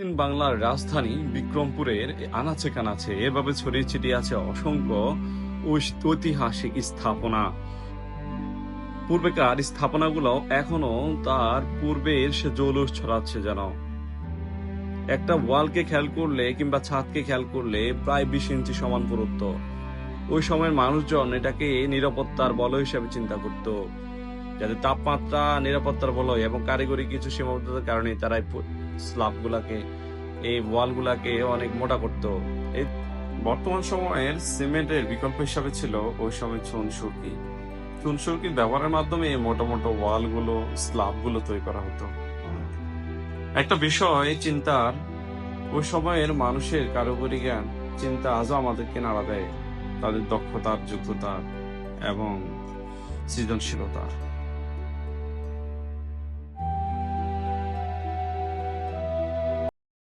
দক্ষিণ বাংলার রাজধানী বিক্রমপুরের আনাচে কানাচে এভাবে ছড়িয়ে ছিটিয়ে আছে অসংখ্য ঐতিহাসিক স্থাপনা। পূর্বেকার স্থাপনাগুলো এখনও তার পূর্বের সে জৌলুস ছড়াচ্ছে যেন। একটা ওয়ালকে খেয়াল করলে কিংবা ছাদকে খেয়াল করলে প্রায় বিশ ইঞ্চি সমান পুরুত্ব ওই সময়ের মানুষজন এটাকে নিরাপত্তার বল হিসেবে চিন্তা করত। যাতে তাপমাত্রা, নিরাপত্তার বলয় এবং কারিগরি কিছু সীমাবদ্ধতার কারণে তারা এই স্ল্যাব গুলাকে, এই ওয়াল গুলাকে অনেক মোটা করত। এই বর্তমান সময়ের সিমেন্টের বিকল্প হিসাবে ছিল ওই সময় চুন সুরকি। চুন সুরকির ব্যবহারের মাধ্যমে এই মোটা মোটা ওয়ালগুলো স্ল্যাবগুলো তৈরি করা হতো। একটা বিষয়, চিন্তার, ওই সময়ের মানুষের কারিগরি জ্ঞান, চিন্তা আজও আমাদেরকে নাড়া দেয়। তাদের দক্ষতার যোগ্যতা এবং সৃজনশীলতা